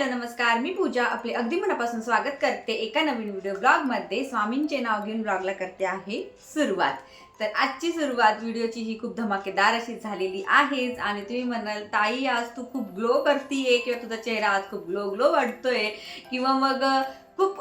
Hello नमस्कार. मी पूजा. आपले अगदी मनापासून स्वागत करते एका नवीन व्हिडिओ ब्लॉगमध्ये. स्वामींचे नाव घेऊन ब्लॉगला करते आहे सुरुवात. तर आजची सुरुवात व्हिडिओची ही खूप धमाकेदार अशी झालेली आहेच. आणि तुम्ही म्हणाल ताई आज तू खूप ग्लो करतीये किंवा तुझा चेहरा आज खूप ग्लो ग्लो वाटतोय. किंवा मग खूप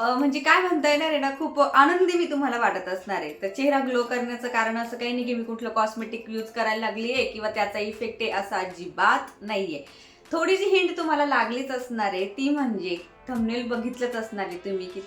म्हणजे काय म्हणता येणार आहे ना खूप आनंदी मी तुम्हाला वाटत असणार आहे. तर चेहरा ग्लो करण्याचं कारण असं काही नाही की मी कुठलं कॉस्मेटिक यूज करायला लागली आहे किंवा त्याचा इफेक्ट आहे असा अजिबात नाहीये. थोडीशी हिंट तुम्हाला लागलीच असणार आहे. ती म्हणजे थंबनेल बघितलंच असणार आहे तुम्ही की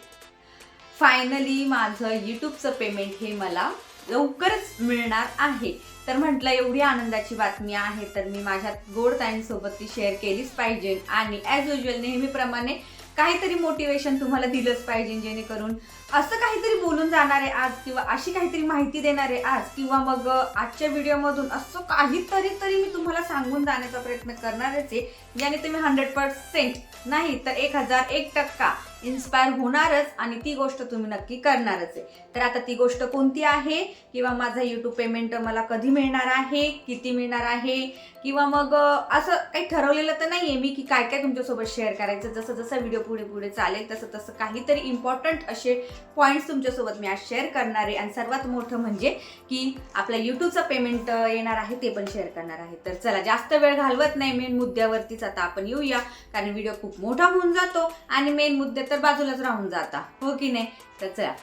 फायनली माझं यूट्यूबचं पेमेंट हे मला लवकरच मिळणार आहे. तर म्हटलं एवढी आनंदाची बातमी आहे तर मी माझ्या गोड ताईंसोबत ती शेअर केलीच पाहिजे. आणि ॲज युजल नेहमीप्रमाणे काहीतरी मोटिवेशन तुम्हाला दिलंच पाहिजे जेणेकरून असं काहीतरी बोलून जाणार आहे आज किंवा अशी काहीतरी माहिती देणार आहे आज किंवा मग आजच्या व्हिडिओमधून असं काहीतरी तरी मी तुम्हाला सांगून जाण्याचा प्रयत्न करणारच आहे. ज्याने तुम्ही हंड्रेड पर्सेंट नाही तर एक हजार एक टक्का इन्स्पायर होणारच आणि ती गोष्ट तुम्ही नक्की करणारच आहे. तर आता ती गोष्ट कोणती आहे? किंवा माझं यूट्यूब पेमेंट मला कधी मिळणार आहे? किती मिळणार आहे? किंवा मग असं काही ठरवलेलं तर नाही आहे मी की काय काय तुमच्यासोबत शेअर करायचं. जसं जसं व्हिडिओ पुढे पुढे चालेल तसं तसं काहीतरी इम्पॉर्टंट असे पॉईंट्स तुमच्यासोबत मी आज शेअर करणार आहे. आणि सर्वात मोठं म्हणजे की आपल्या यूट्यूबचं पेमेंट येणार आहे ते पण शेअर करणार आहे. तर चला जास्त वेळ घालवत नाही मेन मुद्द्यावरतीच. आता आपण येऊया कारण व्हिडिओ खूप मोठा होऊन जातो आणि मेन मुद्दे तर बाजूलाच राहून जाता. हो की नाही? तर चला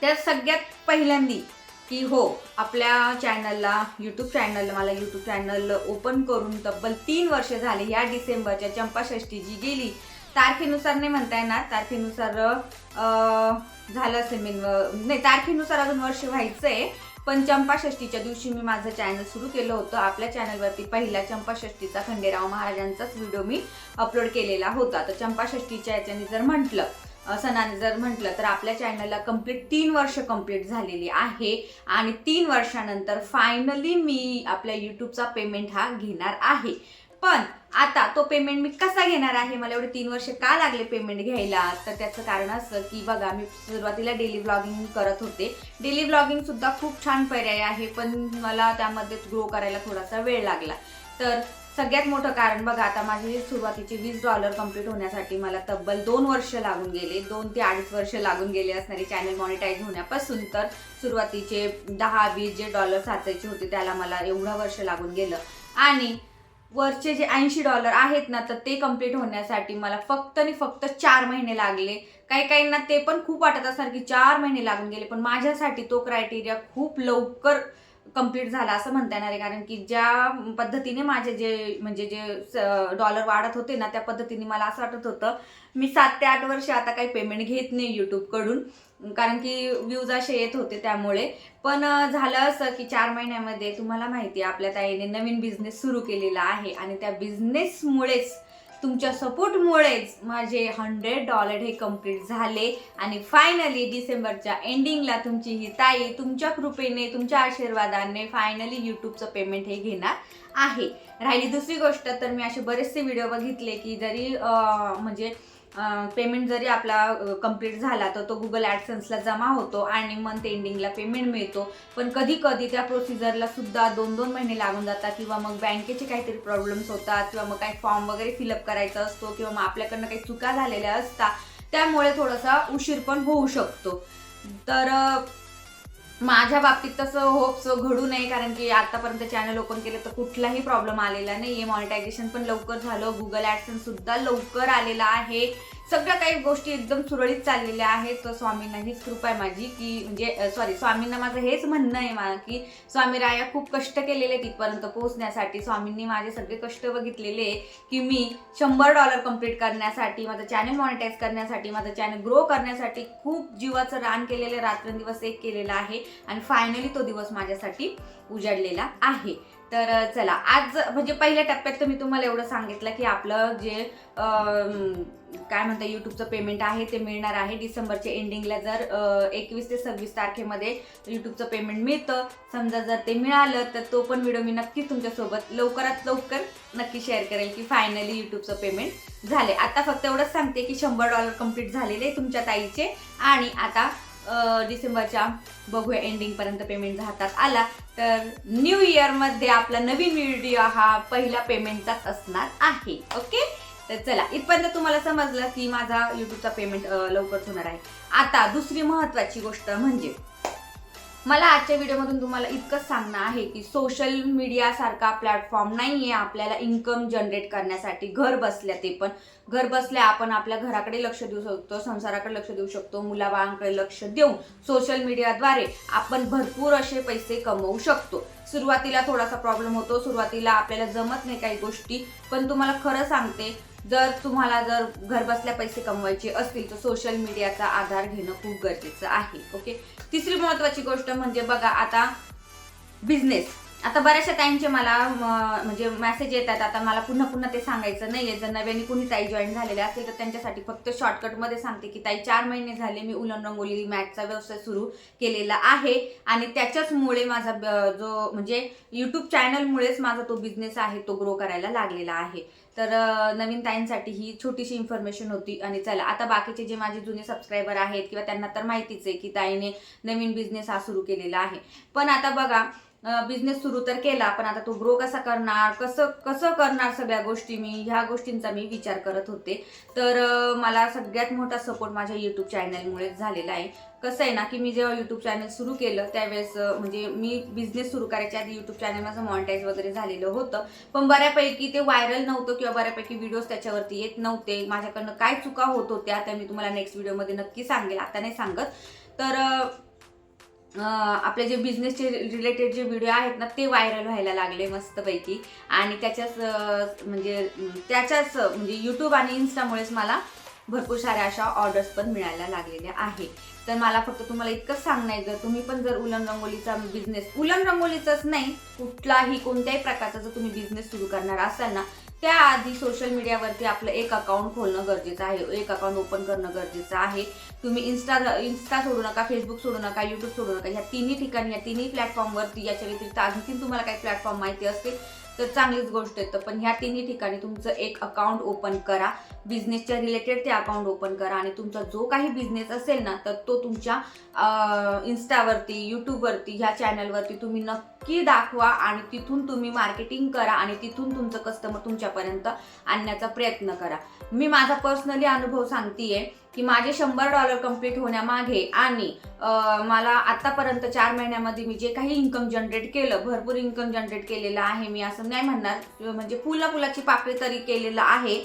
त्या सगळ्यात पहिल्यांदी की हो आपल्या चॅनलला यूट्यूब चॅनल मला यूट्यूब चॅनल ओपन करून तब्बल तीन वर्ष झाले ह्या डिसेंबरच्या चंपाषष्ठी जी गेली तारखेनुसार नाही म्हणता येणार तारखेनुसार झालं असेल मी नाही तारखेनुसार अजून वर्ष व्हायचं आहे पण चंपाषष्टीच्या दिवशी मी माझं चॅनल सुरू केलं होतं. आपल्या चॅनलवरती पहिला चंपाषष्टीचा खंडेराव महाराजांचाच व्हिडिओ मी अपलोड केलेला होता. तर चंपाषष्टीच्या याच्याने जर म्हटलं सणाने जर म्हटलं तर आपल्या चॅनलला कंप्लीट तीन वर्ष कंप्लीट झालेली आहे. आणि तीन वर्षानंतर फायनली मी आपल्या यूट्यूबचा पेमेंट हा घेणार आहे. पण आता तो पेमेंट मी कसा घेणार आहे? मला एवढे तीन वर्ष का लागले पेमेंट घ्यायला? तर त्याचं कारण असं की बघा मी सुरुवातीला डेली ब्लॉगिंग करत होते. डेली ब्लॉगिंगसुद्धा खूप छान पर्याय आहे पण मला त्यामध्ये ग्रो करायला थोडासा वेळ लागला. तर सगळ्यात मोठं कारण बघा आता माझी सुरुवातीची वीस डॉलर कंप्लीट होण्यासाठी मला तब्बल दोन वर्ष लागून गेले. दोन ते अडीच वर्ष लागून गेले असणारे चॅनल मॉनिटाईज होण्यापासून. तर सुरुवातीचे दहा वीस जे डॉलर साचायचे होते त्याला मला एवढं वर्ष लागून गेलं. आणि वरचे जे ऐंशी डॉलर आहेत ना तर ते कंप्लीट होण्यासाठी मला फक्त आणि फक्त चार महिने लागले. काही काहींना ते पण खूप वाटत असणार की चार महिने लागून गेले पण माझ्यासाठी तो क्रायटेरिया खूप लवकर कंप्लीट झाला असं म्हणता येणार आहे. कारण की ज्या पद्धतीने माझे जे म्हणजे जे डॉलर वाढत होते ना त्या पद्धतीने मला असं वाटत होतं मी सात ते आठ वर्ष आता काही पेमेंट घेत नाही यूट्यूबकडून कारण की व्ह्यूज असे येत होते त्यामुळे. पण झालं असं की चार महिन्यामध्ये तुम्हाला माहिती आहे आपल्या ताईने नवीन बिझनेस सुरू केलेला आहे. आणि त्या बिझनेसमुळेच तुमच्या सपोर्टमुळेच माझे हंड्रेड डॉलर हे कंप्लीट झाले. आणि फायनली डिसेंबरच्या एंडिंगला तुमची ही ताई तुमच्या कृपेने तुमच्या आशीर्वादाने फायनली यूट्यूबचं पेमेंट हे घेणार. आहे. राहिली दुसरी गोष्ट तर मी असे बरेचसे व्हिडिओ बघितले की जरी म्हणजे पेमेंट जरी आपला कंप्लीट झाला तर तो गुगल ॲडसन्सला जमा होतो आणि मंथ एंडिंगला पेमेंट मिळतो. पण कधी कधी त्या प्रोसिजरला सुद्धा दोन दोन महिने लागून जातात किंवा मग बँकेचे काहीतरी प्रॉब्लेम्स होतात किंवा मग काही फॉर्म वगैरे फिलअप करायचा असतो किंवा मग आपल्याकडनं काही चुका झालेल्या असतात त्यामुळे थोडासा उशीर पण होऊ शकतो. तर माझ्या बाबतीत तसं होप्स घडू नये कारण की आतापर्यंत चॅनल ओपन केलं तर कुठलाही प्रॉब्लेम आलेला नाही आहे मॉनिटायझेशन पण लवकर झालं. गुगल ॲडसन सुद्धा लवकर आलेला आहे. सगळ्या काही गोष्टी एकदम सुरळीत चाललेल्या आहेत. तर स्वामींना हीच कृपा आहे माझी की म्हणजे सॉरी स्वामींना माझं हेच म्हणणं आहे मला की स्वामी राया खूप कष्ट केलेले तिथपर्यंत पोहोचण्यासाठी. स्वामींनी माझे सगळे कष्ट बघितलेले की मी शंभर डॉलर कंप्लीट करण्यासाठी माझं चॅनल मॉनिटाईज करण्यासाठी माझं चॅनल ग्रो करण्यासाठी खूप जीवाचं रान केलेलं रात्रंदिवस एक केलेलं आहे आणि फायनली तो दिवस माझ्यासाठी उजाडलेला आहे. तर चला. आज म्हणजे पहिल्या टप्प्यात तर मी तुम्हाला एवढं सांगितलं की आपलं जे काय म्हणता यूट्यूबचं पेमेंट आहे ते मिळणार आहे. डिसेंबरच्या एंडिंगला जर एकवीस ते सव्वीस तारखेमध्ये यूट्यूबचं पेमेंट मिळतं समजा जर ते मिळालं तर तो पण व्हिडिओ मी नक्कीच तुमच्यासोबत लवकरात लवकर नक्की शेअर करेल की फायनली यूट्यूबचं पेमेंट झाले आता फक्त एवढंच सांगते की शंभर डॉलर कंप्लीट झालेले आहे तुमच्या ताईचे आणि आता डिसेंबरच्या बघूया एंडिंगपर्यंत पेमेंट हातात आला तर न्यू इयरमध्ये आपला नवीन व्हिडिओ हा पहिला पेमेंटचाच असणार आहे. ओके तर चला इथपर्यंत तुम्हाला समजलं की माझा युट्यूबचा पेमेंट लवकरच होणार आहे. आता दुसरी महत्वाची गोष्ट म्हणजे मला आजच्या व्हिडिओमधून तुम्हाला इतकंच सांगणं आहे की सोशल मीडिया सारखा प्लॅटफॉर्म नाहीये आपल्याला इन्कम जनरेट करण्यासाठी. घर बसल्या ते पण. घर बसल्या आपण आपल्या घराकडे लक्ष देऊ शकतो संसाराकडे लक्ष देऊ शकतो मुलाबाळांकडे लक्ष देऊन सोशल मीडियाद्वारे आपण भरपूर असे पैसे कमवू शकतो. सुरुवातीला थोडासा प्रॉब्लेम होतो सुरुवातीला आपल्याला जमत नाही काही गोष्टी पण तुम्हाला खरं सांगते जर तुम्हाला जर घरबसल्या पैसे कमवायचे असतील तर सोशल मीडियाचा आधार घेणं खूप गरजेचं आहे ओके तिसरी महत्वाची गोष्ट म्हणजे बघा आता बिझनेस आता बऱ्याचशा ताईंचे मला म्हणजे मेसेज येतात. आता मला पुन्हा पुन्हा ते सांगायचं नाही आहे जर नव्याने कुणी ताई जॉईन झालेले असेल तर त्यांच्यासाठी फक्त शॉर्टकटमध्ये सांगते की ताई चार महिने झाले मी उलन रंगोली मॅटचा व्यवसाय सुरू केलेला आहे आणि त्याच्याचमुळे माझा ब- जो म्हणजे यूट्यूब चॅनलमुळेच माझा तो बिझनेस आहे तो ग्रो करायला लागलेला आहे. तर नवीन ताईंसाठी ही छोटीशी इन्फॉर्मेशन होती आणि चला आता बाकीचे जे माझे जुने सबस्क्रायबर आहेत किंवा त्यांना तर माहितीच आहे की ताईने नवीन बिझनेस हा सुरू केलेला आहे. पण आता बघा बिझनेस सुरू तर केला पण आता तो ग्रो कसा करणार कसं कसं करणार सगळ्या गोष्टी मी ह्या गोष्टींचा मी विचार करत होते. तर मला सगळ्यात मोठा सपोर्ट माझ्या यूट्यूब चॅनलमुळेच झालेला आहे. कसं आहे ना की मी जेव्हा यूट्यूब चॅनल सुरू केलं त्यावेळेस म्हणजे मी बिझनेस सुरू करायच्या आधी यूट्यूब चॅनल माझं मॉनिटाईज वगैरे झालेलं होतं. पण बऱ्यापैकी ते व्हायरल नव्हतं किंवा बऱ्यापैकी व्हिडिओज त्याच्यावरती येत नव्हते. माझ्याकडनं काय चुका होत होत्या त्या मी तुम्हाला नेक्स्ट व्हिडिओमध्ये नक्की सांगेल. आता नाही सांगत. तर आपले जे बिझनेसचे रिलेटेड जे व्हिडिओ आहेत ना ते व्हायरल व्हायला लागले मस्तपैकी. आणि त्याच्याच म्हणजे त्याच्याच म्हणजे यूट्यूब आणि इन्स्टामुळेच मला भरपूर साऱ्या अशा ऑर्डर्स पण मिळायला लागलेल्या आहे. तर मला फक्त तुम्हाला इतकंच सांगणं आहे जर तुम्ही पण जर उलन रंगोलीचा बिझनेस उलन रंगोलीचाच नाही कुठलाही कोणत्याही प्रकारचा जर तुम्ही बिझनेस सुरू करणार असाल ना त्याआधी सोशल मीडियावरती आपलं एक अकाउंट खोलणं गरजेचं आहे. एक अकाउंट ओपन करणं गरजेचं आहे. तुम्ही इन्स्टा इन्स्टा सोडू नका फेसबुक सोडू नका यूट्यूब सोडू नका. ह्या तिन्ही ठिकाणी या तिन्ही प्लॅटफॉर्मवरती याच्या व्यतिरिक्त आणखीन तुम्हाला काही प्लॅटफॉर्म माहिती असतील तर चांगलीच गोष्ट आहे. पण ह्या तिन्ही ठिकाणी तुमचं एक अकाउंट ओपन करा. बिझनेसच्या रिलेटेड ते अकाउंट ओपन करा आणि तुमचा जो काही बिझनेस असेल ना तर तो तुमच्या इन्स्टावरती यूट्यूबवरती ह्या चॅनलवरती तुम्ही नक्की दाखवा आणि तिथून तुम्ही मार्केटिंग करा आणि तिथून तुमचं कस्टमर तुमच्यापर्यंत आणण्याचा प्रयत्न करा. मी माझा पर्सनली अनुभव सांगतेय की माझे शंभर डॉलर कंप्लीट होण्यामागे आणि मला आत्तापर्यंत चार महिन्यामध्ये मी जे काही इन्कम जनरेट केलं भरपूर इन्कम जनरेट केलेलं आहे मी असं नाही म्हणणार म्हणजे फुला फुलाची पाकळी तरी केलेलं आहे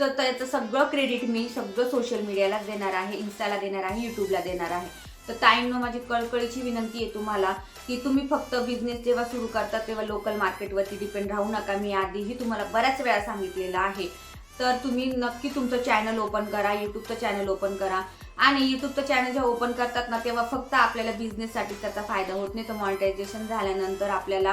तर त्याचं सगळं क्रेडिट मी सगळं सोशल मीडियालाच देणार आहे इन्स्टाला देणार आहे यूट्यूबला देणार आहे. तर ताईंनो माझी कळकळीची विनंती आहे तुम्हाला की तुम्ही फक्त बिझनेस जेव्हा सुरू करता तेव्हा लोकल मार्केटवरती डिपेंड राहू नका. मी आधीही तुम्हाला बऱ्याच वेळा सांगितलेलं आहे. तर तुम्ही नक्की तुमचं चॅनल ओपन करा यूट्यूबचं चॅनल ओपन करा. आणि यूट्यूबचं चॅनल जेव्हा ओपन करतात ना तेव्हा फक्त आपल्याला बिझनेससाठी त्याचा फायदा होत नाही. तर मॉनिटायझेशन झाल्यानंतर आपल्याला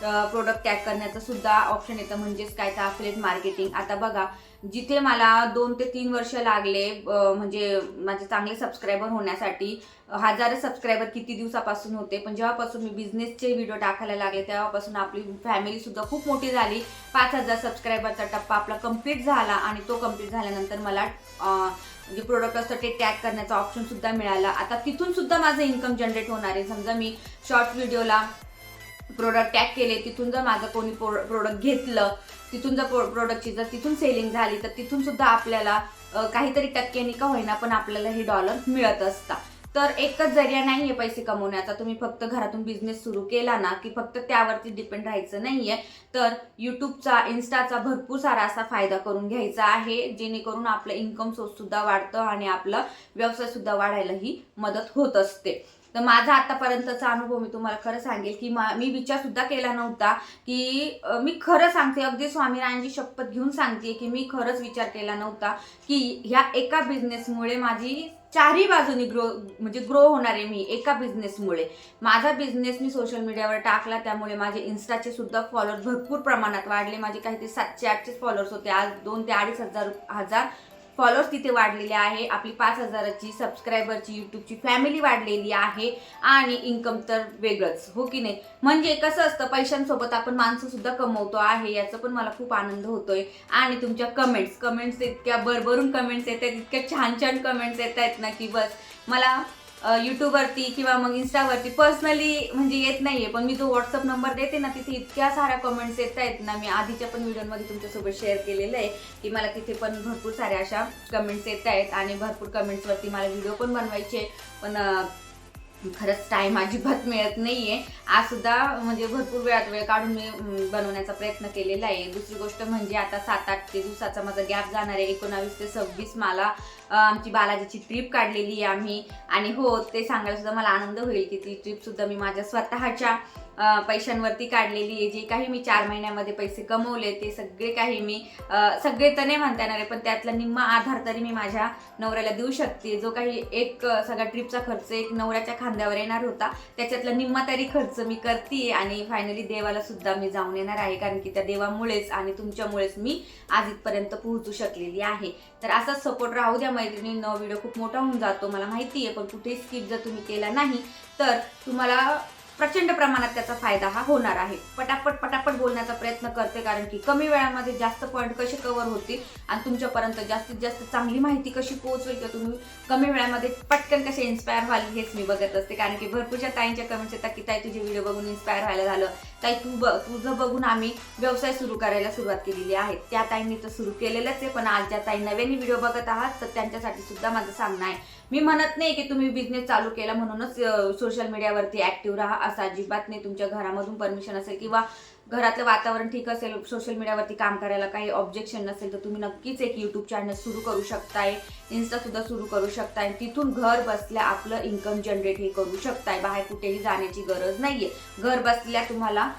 प्रोडक्ट टॅग करण्याचं सुद्धा ऑप्शन येतं. म्हणजेच काय तर अफिलेट मार्केटिंग आता बघा जिथे मला दोन ते तीन वर्ष लागले म्हणजे माझे चांगले सबस्क्रायबर होण्यासाठी. हजार सबस्क्रायबर किती दिवसापासून होते पण जेव्हापासून मी बिझनेसचे व्हिडिओ टाकायला लागले तेव्हापासून आपली फॅमिलीसुद्धा खूप मोठी झाली. पाच हजार सबस्क्रायबरचा टप्पा आपला कंप्लीट झाला आणि तो कंप्लीट झाल्यानंतर मला जे म्हणजे प्रोडक्ट असतं ते टॅग करण्याचा ऑप्शनसुद्धा मिळाला. आता तिथूनसुद्धा माझं इन्कम जनरेट होणार आहे. समजा मी शॉर्ट व्हिडिओला प्रोडक्ट टॅग केले तिथून जर माझं कोणी प्रोडक्ट घेतलं तिथून जर प्रोडक्टची जर तिथून सेलिंग झाली तर तिथून सुद्धा आपल्याला काहीतरी टक्क्यांनी का होईना पण आपल्याला हे डॉलर मिळत असतात तर एकच जरिया नाहीये पैसे कमवण्याचा. तुम्ही फक्त घरातून बिझनेस सुरू केला ना की फक्त त्यावरती डिपेंड राहायचं नाहीये तर यूट्यूबचा इन्स्टाचा भरपूर सारा असा फायदा करून घ्यायचा आहे जेणेकरून आपलं इन्कम सोर्स सुद्धा वाढतं आणि आपलं व्यवसाय सुद्धा वाढायलाही मदत होत असते. तर माझा आतापर्यंतचा अनुभव मी तुम्हाला खरं सांगेल की मा- मी विचार सुद्धा केला नव्हता की मी खरं सांगते अगदी स्वामीनारायणची शपथ घेऊन सांगते की मी खरंच विचार केला नव्हता की ह्या एका बिझनेसमुळे माझी चारही बाजूनी ग्रो म्हणजे ग्रो होणार आहे मी एका बिझनेसमुळे माझा बिझनेस मी सोशल मीडियावर टाकला त्यामुळे माझे इन्स्टाचे सुद्धा फॉलोअर्स भरपूर प्रमाणात वाढले. माझे काहीतरी सातशे आठशे फॉलोअर्स होते. आज दोन ते अडीच हजार हजार फॉलोअर्स तिथे वाढलेले आहे. आपली पाच हजाराची सबस्क्रायबरची यूट्यूबची फॅमिली वाढलेली आहे. आणि इन्कम तर वेगळंच हो की नाही? म्हणजे कसं असतं पैशांसोबत आपण माणसंसुद्धा कमवतो आहे याचा पण मला खूप आनंद होतोय. आणि तुमच्या कमेंट्स कमेंट्स इतक्या भरभरून कमेंट्स येत आहेत इतक्या छान छान कमेंट्स येत आहेत ना की बस. मला यूट्यूबवरती किंवा मग इन्स्टावरती पर्सनली म्हणजे येत नाहीये पण मी जो व्हॉट्सअप नंबर देते ना तिथे इतक्या साऱ्या कमेंट्स येत आहेत ना मी आधीच्या पण व्हिडिओमध्ये तुमच्यासोबत शेअर केलेलं आहे की मला तिथे पण भरपूर साऱ्या अशा कमेंट्स येत आहेत आणि भरपूर कमेंट्सवरती मला व्हिडिओ पण बनवायचे पण खरंच टाइम अजिबात मिळत नाहीये. आज सुद्धा म्हणजे भरपूर वेळात वेळ काढून मी बनवण्याचा प्रयत्न केलेला आहे. दुसरी गोष्ट म्हणजे आता सात आठ ते दिवसाचा माझा गॅप जाणार आहे. एकोणावीस ते सव्वीस मला आमची बालाजीची ट्रिप काढलेली आहे आम्ही. आणि हो ते सांगायला सुद्धा मला आनंद होईल की ती ट्रिपसुद्धा मी माझ्या स्वतःच्या पैशांवरती काढलेली आहे. जे काही मी चार महिन्यामध्ये पैसे कमवले ते सगळे काही मी सगळे तर नाही म्हणता येणार आहे पण त्यातला निम्मा आधार तरी मी माझ्या नवऱ्याला देऊ शकते. जो काही एक सगळा ट्रिपचा खर्च एक नवऱ्याच्या खांद्यावर येणार होता त्याच्यातला निम्मा तरी खर्च मी करते आणि फायनली देवाला सुद्धा मी जाऊन येणार आहे कारण की त्या देवामुळेच आणि तुमच्यामुळेच मी आज इथपर्यंत पोहोचू शकलेली आहे. तर असाच सपोर्ट राहू द्या मैत्रिणींनो. व्हिडिओ खूप मोठा होऊन जातो मला माहिती आहे पण कुठेही स्किप जर तुम्ही केला नाही तर तुम्हाला प्रचंड प्रमाणात त्याचा फायदा हा होणार आहे. पटापट पटापट बोलण्याचा प्रयत्न करते कारण की कमी वेळामध्ये जास्त पॉईंट कसे कव्हर होतील आणि तुमच्यापर्यंत जास्तीत जास्त चांगली माहिती कशी पोहोचवेल किंवा तुम्ही कमी वेळामध्ये पटकन कसे इन्स्पायर व्हाल हेच मी बघत असते. कारण की भरपूरच्या ताईंच्या कमेंट्स येतात की ताई तुझे व्हिडिओ बघून इन्स्पायर व्हायला झालं. ताई तू ब तुझं बघून आम्ही व्यवसाय सुरू करायला सुरुवात केलेली आहे. त्या ताईंनी तर सुरू केलेलंच आहे पण आज ज्या ताई नव्याने व्हिडिओ बघत आहात तर त्यांच्यासाठी सुद्धा माझं सांगणं आहे. मी म्हणत नाही की तुम्ही बिझनेस चालू केला म्हणूनच सोशल मीडियावरती ऍक्टिव्ह राहा. असं अजिबात नाही तुमच्या घरामधून परमिशन असेल किंवा घरातलं वातावरण ठीक असेल सोशल मीडियावरती काम करायला काही ऑब्जेक्शन नसेल तर तुम्ही नक्कीच एक यूट्यूब चॅनल सुरू करू शकताय. इन्स्टासुद्धा सुरू करू शकताय. तिथून घर बसल्या आपलं इन्कम जनरेट हे करू शकताय. बाहेर कुठेही जाण्याची गरज नाहीये. घर बसल्या तुम्हाला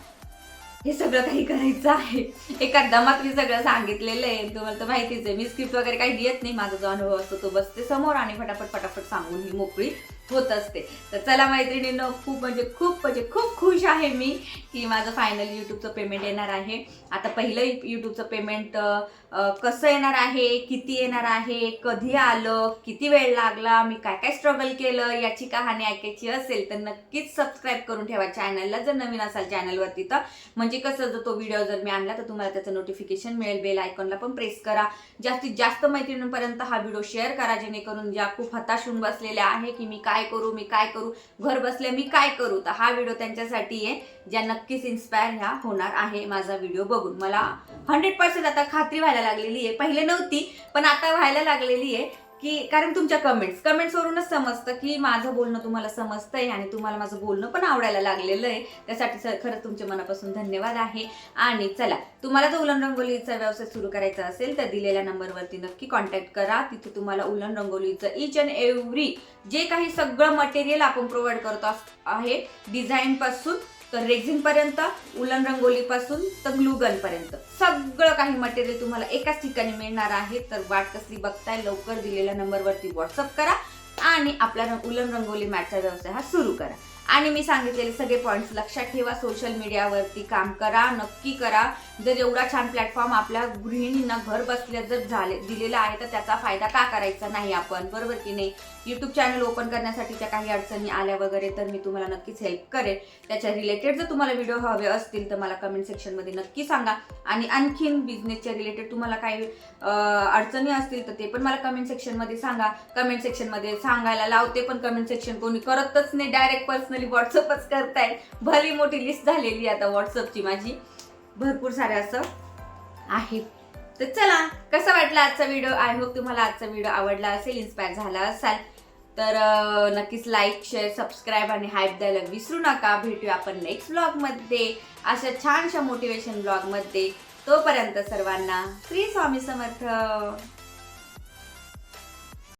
हे सगळं काही करायचं आहे. एका मात्र मी सगळं सांगितलेलं आहे. तुम्हाला तर माहितीच आहे मी स्क्रिप्ट वगैरे काही देत नाही. माझा जो अनुभव असतो तो बसते समोर आणि फटाफट फटाफट सांगून ही मोकळी होत असते. तर चला मैत्रिणींनो खूप म्हणजे खूप म्हणजे खूप खुश आहे मी की माझं फायनल यूट्यूबचं पेमेंट येणार आहे. आता पहिलं यूट्यूबचं पेमेंट कसं येणार आहे किती येणार आहे कधी आलं किती वेळ लागला मी काय काय स्ट्रगल केलं याची कहाणी ऐकायची असेल तर नक्कीच सबस्क्राईब करून ठेवा चॅनलला जर नवीन असाल चॅनलवरती तर. म्हणजे कसं जर तो व्हिडिओ जर मी आणला तर तुम्हाला त्याचं नोटिफिकेशन मिळेल. बेल आयकॉनला पण प्रेस करा. जास्तीत जास्त मैत्रिणींपर्यंत हा व्हिडिओ शेअर करा जेणेकरून ज्या खूप हताश होऊन बसलेल्या आहे की मी काय करू मी काय करू घर बसल्या मी काय करू? तर हा व्हिडिओ त्यांच्यासाठी आहे ज्या नक्कीच इन्स्पायर ह्या होणार आहे माझा व्हिडिओ बघून. मला हंड्रेड पर्सेंट आता खात्री व्हायला लागलेली आहे. पहिले नव्हती पण आता व्हायला लागलेली आहे. की कारण तुमच्या कमेंट्स कमेंट्सवरूनच समजतं की माझं बोलणं तुम्हाला समजतंय आणि तुम्हाला माझं बोलणं पण आवडायला लागलेलं आहे. त्यासाठी सर खरंच तुमच्या मनापासून धन्यवाद आहे. आणि चला तुम्हाला जर उलन रंगोलीचा व्यवसाय सुरू करायचा असेल तर दिलेल्या नंबरवरती नक्की कॉन्टॅक्ट करा. तिथे तुम्हाला उलन रंगोलीचं इच अँड एव्हरी जे काही सगळं मटेरियल आपण प्रोव्हाइड करतो अस- आहे डिझाईनपासून तर रेझिन पर्यंत उलन रंगोली पासून तर ग्लुगन पर्यंत सगळं काही मटेरियल तुम्हाला एकाच ठिकाणी मिळणार आहे. तर वाट कसली बघताय लवकर दिलेल्या नंबरवरती व्हॉट्सअप करा आणि आपला उलन रंगोली मॅटचा व्यवसाय हा सुरू करा. आणि मी सांगितलेले सगळे पॉईंट्स लक्षात ठेवा. सोशल मीडियावरती काम करा नक्की करा. जर एवढा छान प्लॅटफॉर्म आपल्या गृहिणींना घर बसल्या जर झाले दिलेला आहे तर त्याचा फायदा का करायचा नाही आपण? बरोबर की नाही? यूट्यूब चॅनल ओपन करण्यासाठीच्या काही अडचणी आल्या वगैरे तर मी तुम्हाला नक्कीच हेल्प करेन त्याच्या रिलेटेड जर तुम्हाला व्हिडिओ हवे असतील तर मला कमेंट सेक्शनमध्ये नक्की सांगा. आणि आणखीन बिझनेसच्या रिलेटेड तुम्हाला काही अडचणी असतील तर ते पण मला कमेंट सेक्शनमध्ये सांगा. कमेंट सेक्शनमध्ये सांगायला लावते पण कमेंट सेक्शन कोणी करतच नाही. डायरेक्ट पर्सनली व्हॉट्सअपच करताय. भली मोठी लिस्ट झालेली आहे आता व्हॉट्सअपची माझी. भरपूर सारे असं आहे तर चला कसा वाटला आजचा व्हिडिओ आय होप तुम्हाला आजचा व्हिडिओ आवडला असेल इन्स्पायर झाला असाल. तर नक्कीच लाईक शेअर सबस्क्राईब आणि हाईप द्यायला विसरू नका. भेटूया आपण नेक्स्ट ब्लॉगमध्ये अशा छानशा मोटिवेशन ब्लॉगमध्ये तोपर्यंत सर्वांना श्री स्वामी समर्थ.